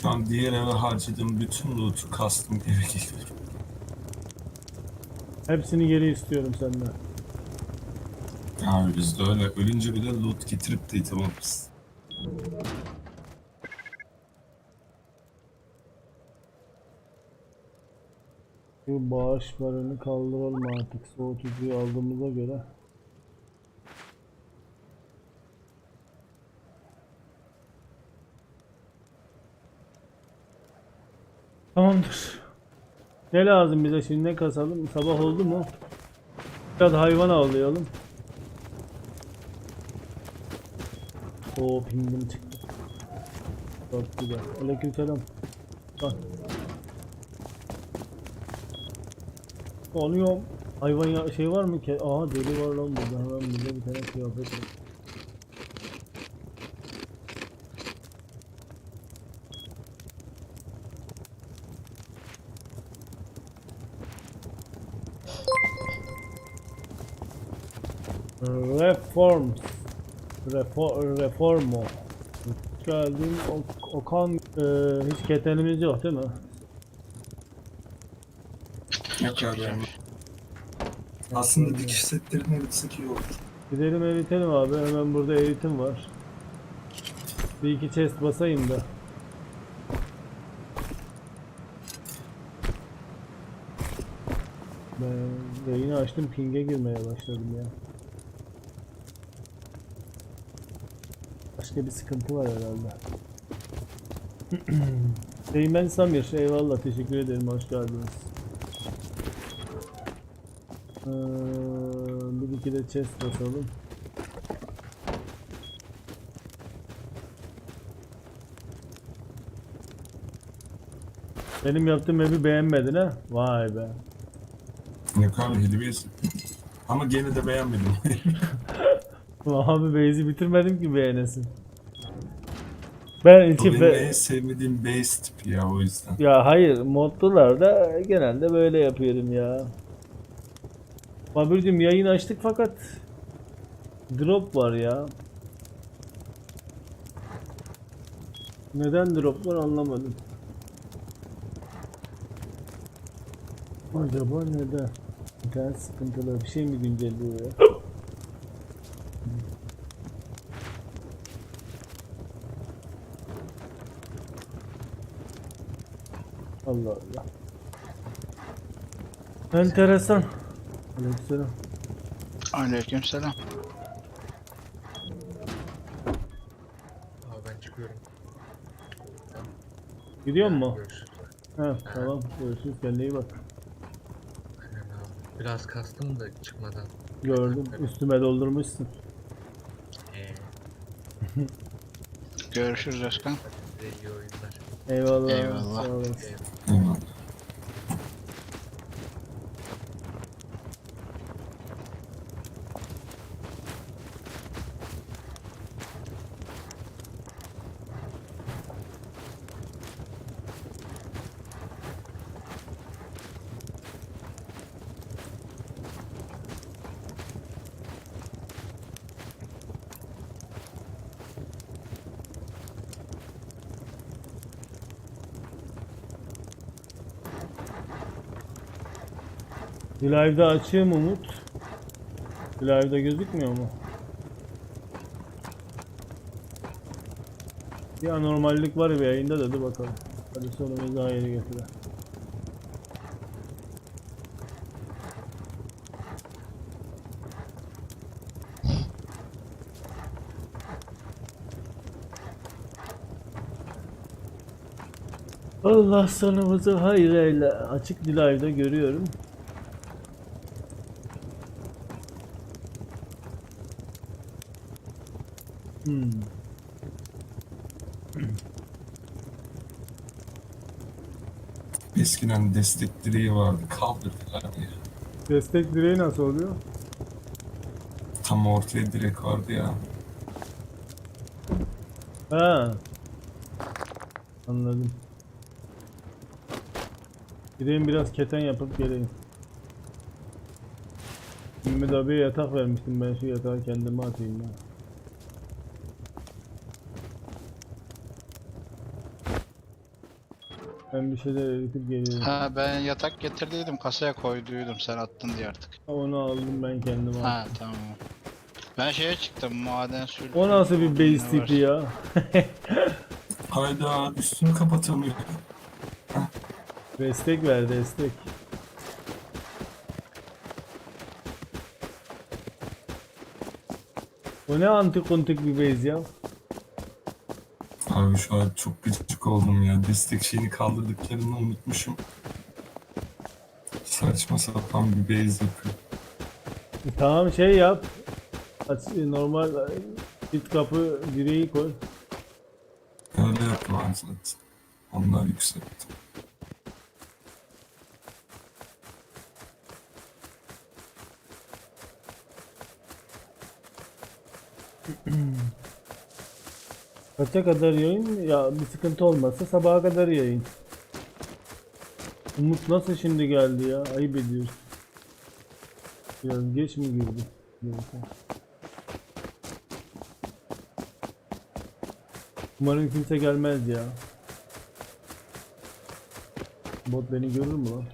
Şu an diğer eve harcadığım bütün loot'u kastım eve geliyorum. Hepsini geri istiyorum senden. Abi biz de öyle ölünce bile loot getirip de itamayız. Bu bağışlarını kaldıralım artık. Soğutucuyu aldığımıza göre. Tamamdır. Ne lazım bize şimdi ne kasalım? Sabah oldu mu? Biraz hayvan avlayalım. Oo pingim çıktı. Çok güzel. Aleykümselam. Bak. Oluyor. Hayvan ya şey var mı ki? Aha deli var lan burada. Hemen bize bir tane kıyafet var. Reforms. Refor reformo. Hoş Geldin Ok- Okan. Ee, hiç ketenimiz yok değil mi? Yok abi. Aslında dikiş setlerine gitsek iyi olur. Gidelim eritelim abi. Hemen burada eritim var. Bir iki chest basayım da. Ben yayını açtım ping'e girmeye başladım ya. Başka bir sıkıntı var herhalde. Eymen Samir, eyvallah teşekkür ederim hoş geldiniz. Ee, bir iki de chest basalım. Benim yaptığım evi beğenmedin ha? Vay be. Yok abi hediyesi. Ama gene de beğenmedim. Abi base'i bitirmedim ki beğenesin. Ben Bu benim en sevmediğim base tipi ya o yüzden. Ya hayır modlularda genelde böyle yapıyorum ya. Babürcüm yayın açtık fakat drop var ya. Neden drop var anlamadım. Acaba neden? İnternet sıkıntılı bir şey mi güncelliyor ya? Allah Allah. Enteresan. Aleykümselam. Aleykümselam. Abi ben çıkıyorum. Gidiyor mu? Görüşürüz. He tamam. Görüşürüz. Kendine iyi bak. Biraz kastım da çıkmadan. Gördüm. Üstüme doldurmuşsun. Ee, Görüşürüz Özkan. İyi oyunlar. Eyvallah. Eyvallah. sağ. Eyvallah. Live'da açığım Umut. Live'da gözükmüyor mu? Bir anormallik var bir yayında da dur bakalım. Hadi sonumuzu hayır getire. Allah sonumuzu hayır eyle. Açık live'da görüyorum. Hmm. Eskiden destek direği vardı. Kaldırdılar ya. Destek direği nasıl oluyor? Tam ortaya direk vardı ya. Ha. Anladım. Gideyim biraz keten yapıp geleyim. Mehmet abiye yatak vermiştim ben şu yatağı kendime atayım ya. Ben bir şeyler eritip geliyorum. Ha ben yatak getirdiydim kasaya koyduydum sen attın diye artık. Onu aldım ben kendim aldım. Ha tamam. Ben şeye çıktım maden sül. O nasıl bir base tipi ya? Hayda üstünü kapatamıyor. destek ver destek. Bu ne antikontik bir base ya? Abi şu an çok gıcık oldum ya. Destek şeyini kaldırdıklarını unutmuşum. Saçma sapan bir base yapıyor. E, Tamam şey yap. Aç, e, normal e, git kapı direği koy. Öyle yapma zaten. Onlar yükseltti. Kaça kadar yayın? Ya bir sıkıntı olmazsa sabaha kadar yayın. Umut nasıl şimdi geldi ya? Ayıp ediyorsun. Biraz geç mi girdi? Umarım kimse gelmez ya. Bot beni görür mü lan?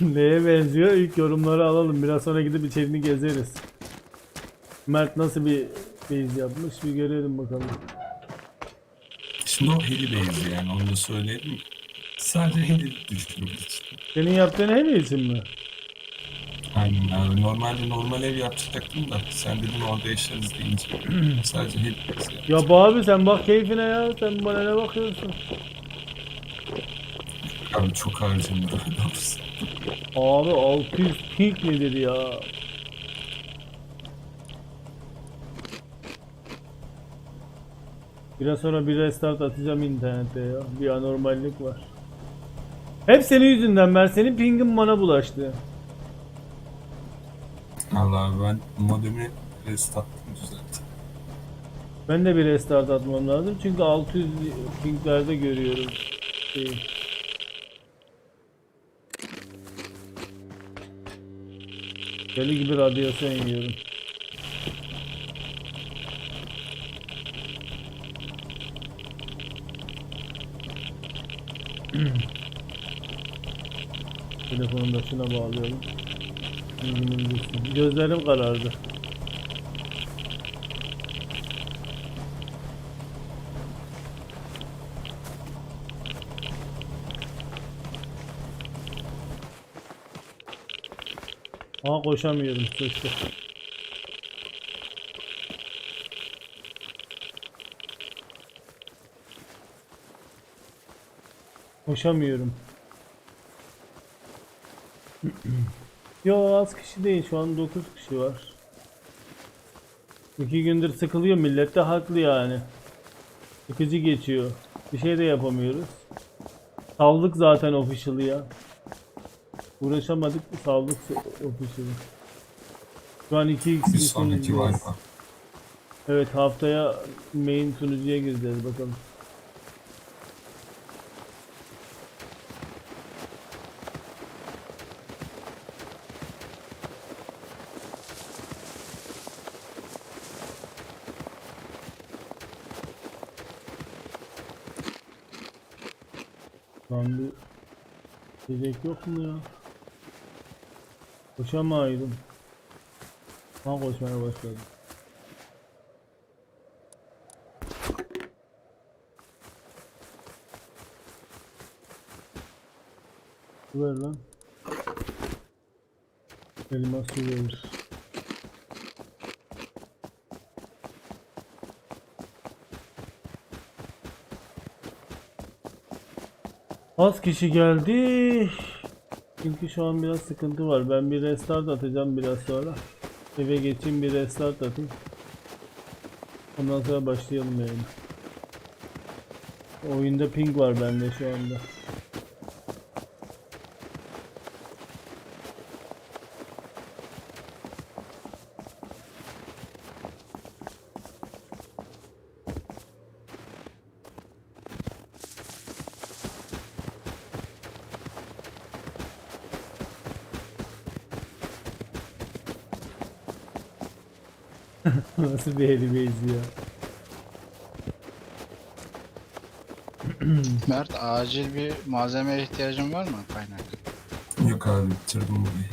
Neye benziyor? İlk yorumları alalım. Biraz sonra gidip içeriğini gezeriz. Mert nasıl bir base yapmış bir görelim bakalım. Şimdi o heli base yani onu da söyleyelim. Sadece heli düşünmek için. Senin yaptığın en iyisi mi? Aynen abi. Normalde normal ev yapacaktım da sen dedin orada yaşarız deyince. Sadece heli base yaptım. Yap abi sen bak keyfine ya. Sen bana ne bakıyorsun? Abi çok harcım olursa. Abi 600 ping nedir ya? Biraz sonra bir restart atacağım internete ya. Bir anormallik var. Hep senin yüzünden ben senin pingin bana bulaştı. Allah abi ben modemi restarttım düzelttim. Ben de bir restart atmam lazım çünkü 600 pinglerde görüyorum. Şeyi. Deli gibi radyasyon yiyorum. Telefonun da şuna bağlıyorum. Gözlerim karardı. Aa koşamıyorum sıçtı. Koşamıyorum. Yo az kişi değil şu an 9 kişi var. İki gündür sıkılıyor millet de haklı yani. Sıkıcı geçiyor. Bir şey de yapamıyoruz. Saldık zaten official'ı ya. Uğraşamadık saldık official'ı. Şu an 2x Bir sonraki var var. Evet haftaya main sunucuya gireceğiz bakalım. Lan bir Yiyecek yok mu ya? Koşamaydım. Ha koşmaya başladım. Su ver lan. Elmas su verir. Az kişi geldi. Çünkü şu an biraz sıkıntı var. Ben bir restart atacağım biraz sonra. Eve geçeyim bir restart atayım. Ondan sonra başlayalım yani. Oyunda ping var bende şu anda. Nasıl bir heli base ya? Mert acil bir malzemeye ihtiyacın var mı kaynak? Yok abi bitirdim burayı.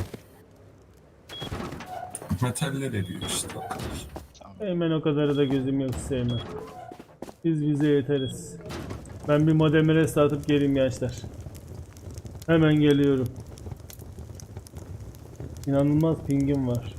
Metaller eriyor işte o kadar. Hemen o kadarı da gözüm yok sevmem. Biz bize yeteriz. Ben bir modemi restartıp geleyim gençler. Hemen geliyorum. İnanılmaz pingim var.